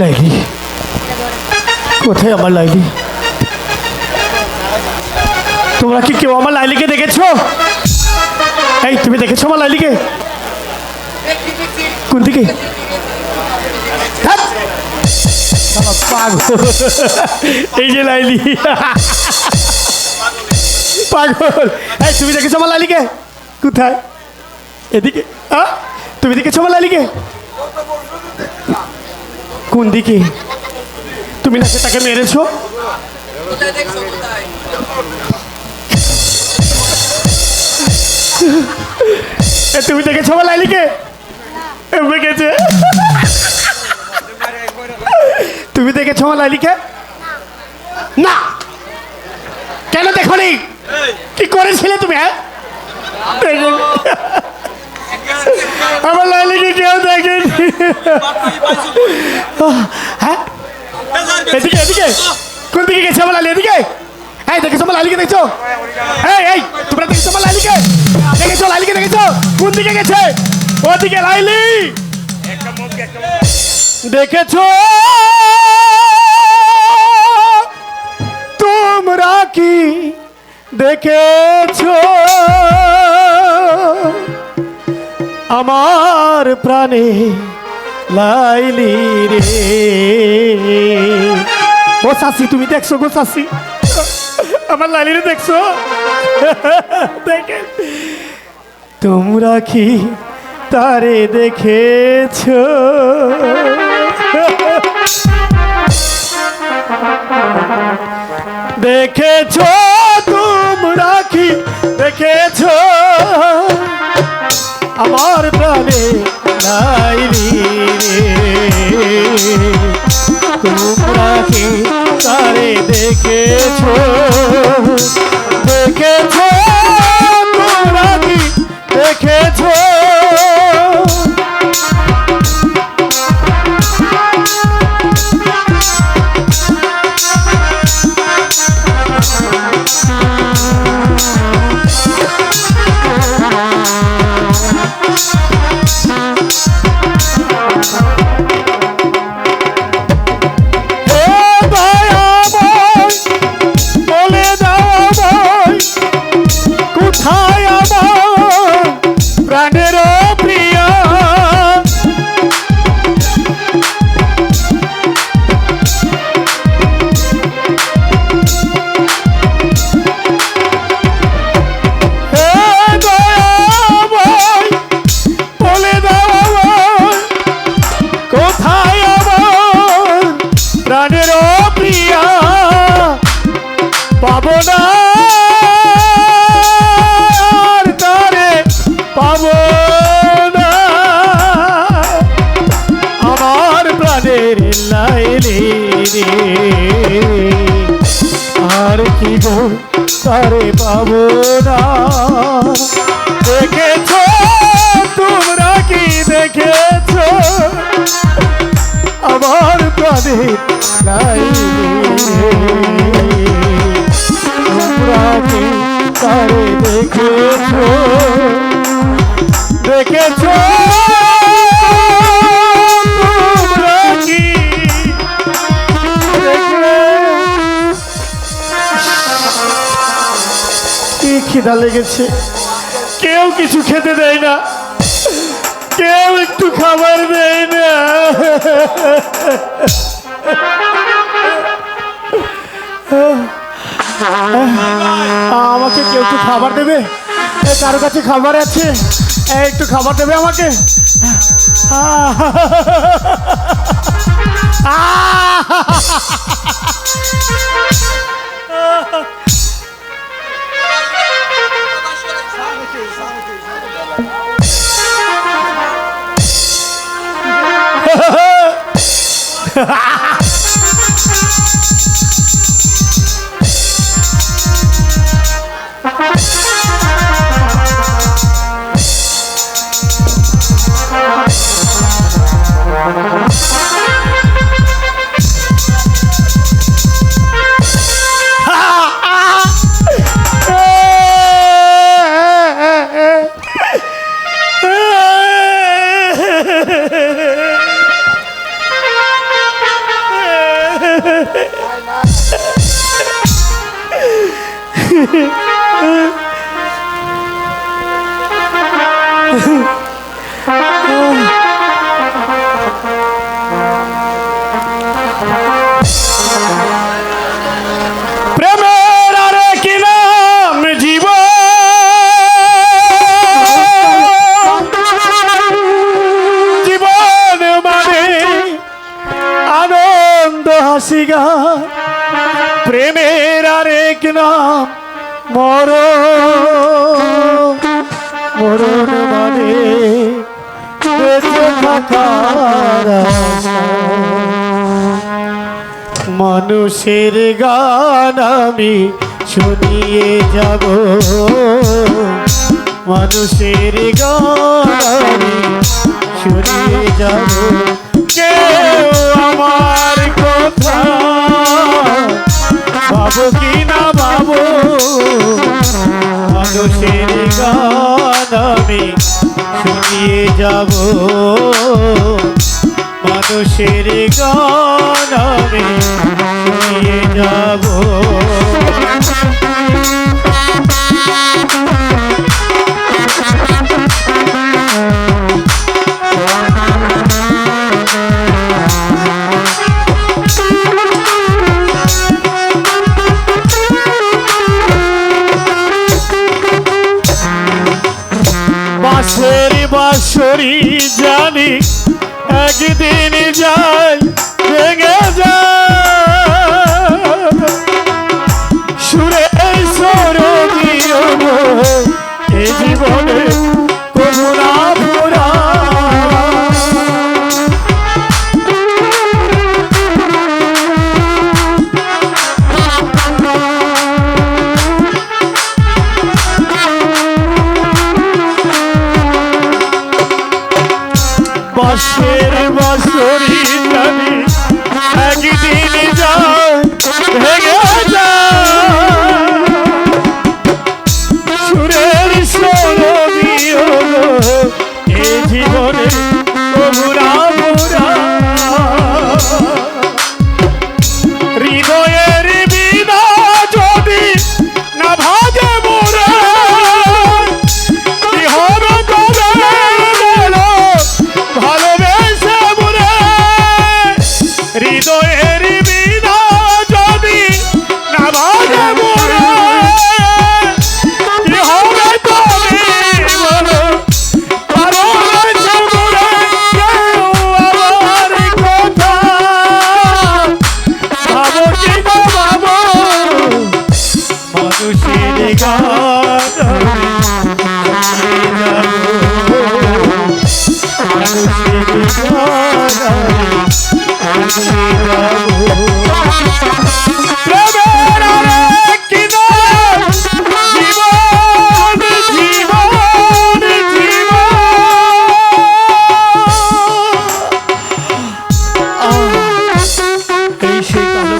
লাইলি কোথায় আমার লাইলি তোমরা কি কেউ আমার লাইলিকে দেখেছ? এই, তুমি দেখেছ আমার লাইলিকে? কোন দিকে! এই যে লাইলি। পাগল। এই, তুমি দেখেছ আমার লালিকে কোথায়? এদিকে? তুমি দেখেছ আমার লালিকে কোন দিকে তুমি নাকি তাকে মেরেছো? তুমি দেখেছ আমার লালিকে দেখেছে। তুমি দেখেছ আমার লালিকে না। কেন দেখনি? কি করেছিলে তুমি হ্যাঁ। আমার লালিকে কেউ দেখেনি। হ্যাঁ? এদিকে এদিকে। কোন দিকে গেছে আমার লালি? এদিকে? এই, দেখেছ আমার লালিকে দেখছ? এই এই, তোমরা দেখেছ আমার লালিকে? দেখেছ লালিকে, দেখেছ? কোন দিকে গেছে? ওদিকে লাইলি। দেখেছ? তোমরা কি দেখেছ? আমার প্রাণে লাইলি রে। ও শাসি তুমি দেখছ গো শাসি আমার লাইলিরে দেখছ? দেখে তোমরা কি তারে দেখেছ? দেখেছ তোমরা কি দেখেছ? আমার প্রাণে নাইলি তোমরা কি তারে দেখেছ? দেখেছ? কোথায় আমার প্রিয়া পাবো না। তারে পাবো না? আমার প্রাণের লাইলি আর কি তারে পাবো না? দেখেছ? তোমরা কি দেখেছ? নাই কি খিদা লেগেছে? কেউ কিছু খেতে দেয় না। কেউ একটু খাবার দেয় না। খাবার দেবে? কারও কাছে খাবার আছে? একটু খাবার দেবে আমাকে? Ha ha ha! Yeah. হাসিগা প্রেমের আরেক নাম মর মরণ মানে মানুষের গান আমি শুনিয়ে যাব। মানুষের গান আমি শুনিয়ে যাব। শুনিয়ে যাব। মানুষের গান আমি যাব। বাঁশরি জানি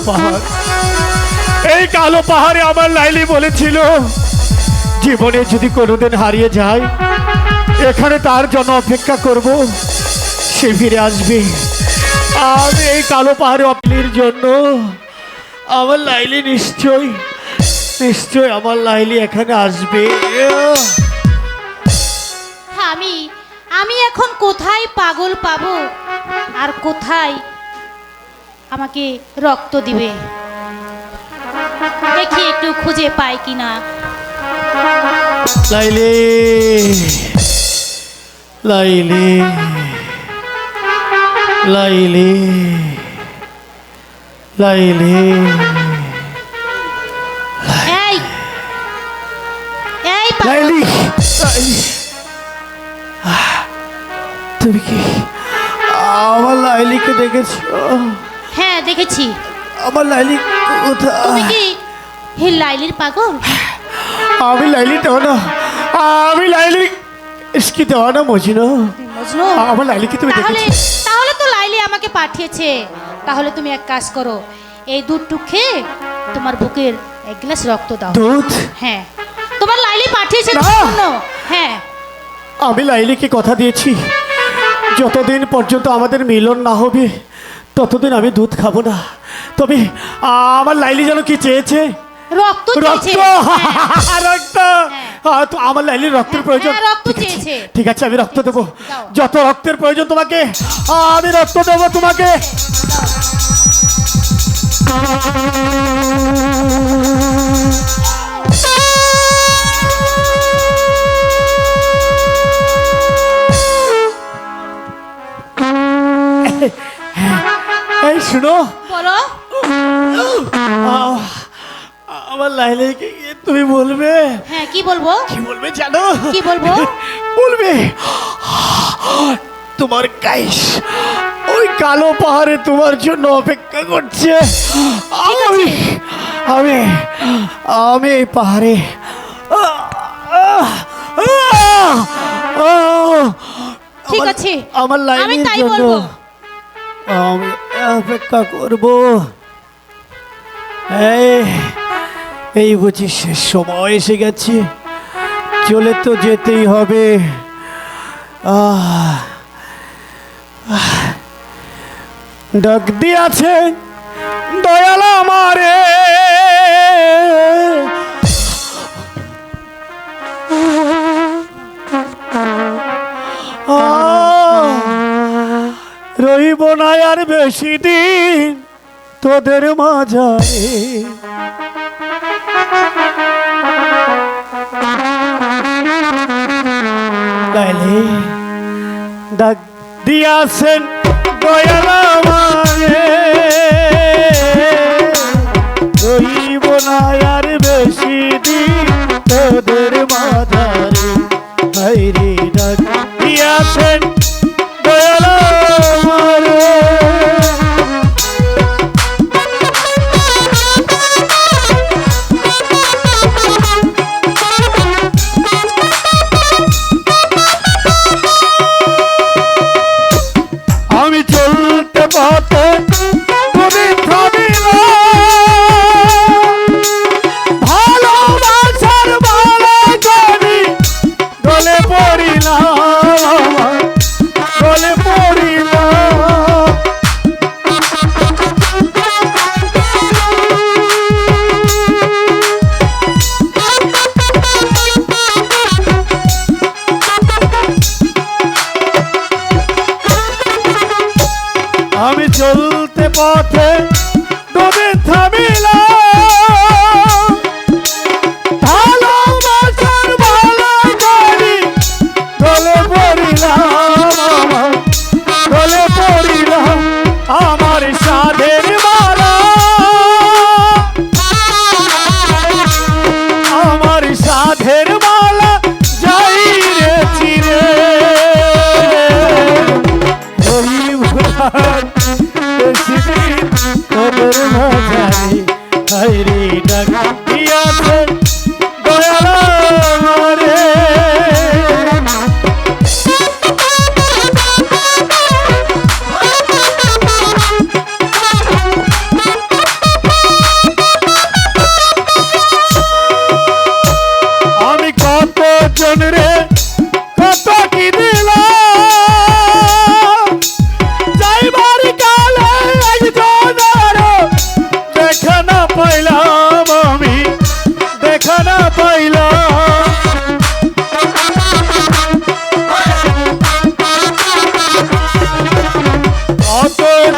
পাহাড়। এই কালো পাহাড়ে আমার লাইলি বলেছিল, জীবনে যদি কোনোদিন হারিয়ে যায়, এখানে তার জন্য অপেক্ষা করব, সে ফিরে আসবে। আর এই কালো পাহাড়ে অপলির জন্য আমার লাইলি নিশ্চয় নিশ্চয় আমার লাইলি এখানে আসবে। আমি আমি এখন কোথায় পাগল পাবো? আর কোথায় আমাকে রক্ত দিবে। দেখি একটু খুঁজে পাই কিনা। লাইলি লাইলি লাইলি লাইলি এই এই তুমি কি আমার লাইলিকে দেখেছ? দেখেছি। আমার লাইলি তুমি কি হে লাইলির পাগল? আমি লাইলি না আমি লাইলি ইসকি দেওয়ানা মজিনো। মজনু? আমার লাইলিকে তুমি তাহলে দেখেছ? তাহলে তো লাইলি আমাকে পাঠিয়েছে। তাহলে তুমি এক কাজ করো এই দুধটু খেয়ে তোমার বুকের এক গ্লাস রক্ত দাও। দুধ? হ্যাঁ। তোমার লাইলি পাঠিয়েছে না। হ্যাঁ। আমি লাইলিকে কথা দিয়েছি। যতদিন পর্যন্ত আমাদের মিলন না হবে ততদিন আমি দুধ খাব না। তবে আমার লাইলি যেন কি চেয়েছে? রক্ত রক্ত! হ্যাঁ, তো আমার রক্তের প্রয়োজন। হ্যাঁ, ঠিক আছে, আমি রক্ত দেবো। যত রক্তের প্রয়োজন তোমাকে আমি রক্ত দেবো তোমাকে। এই শুনো। বলো। আমার লাইলাইকে গিয়ে তুমি বলবে। হ্যাঁ কি বলব? কি বলবে জানো? কি বলব? বলবে তোমার গাইস ওই কালো পাহাড়ে তোমার জন্য অপেক্ষা করছে। আমি আমি আমি এই পাহাড়ে ঠিক আছে। আমার লাইনের জন্য আমি অপেক্ষা করব। এই বুঝি শেষ সময় এসে গেছে। চলে তো যেতেই হবে। ডাক দিয়াছে দয়াল আমারে। আহ, রইব না আর বেশি দিন তোদের মাঝারে। তাইলে ডাক দিয়াছেন দয়াল আমারে। আর তোদের মাঝারে। হাইরে ডাক দিয়াছেন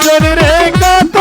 কত জন রে কত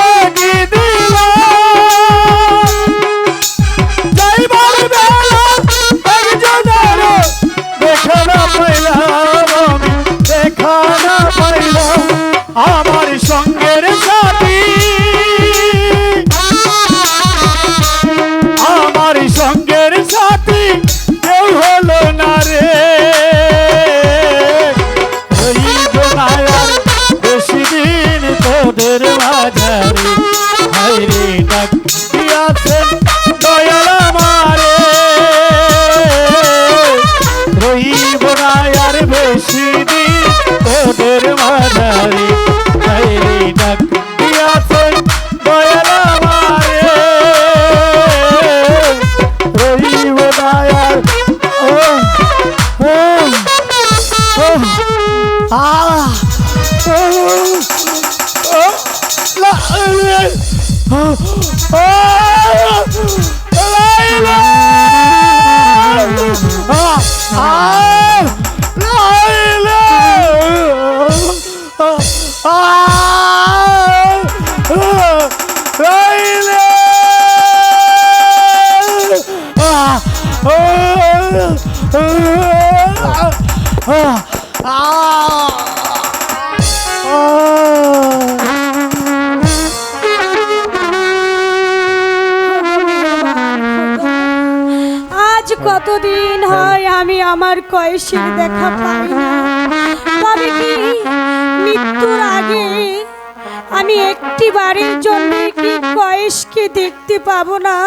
তোদের মাঝারে হাইরে ডাক দিয়াছেন Ah! কতদিন হয়। আমি আমার কয়েসের দেখা পাই না। তবে কি মৃত্যুর আগে আমি একটি বাড়ির জন্য কি কয়েসকে দেখতে পাবো না?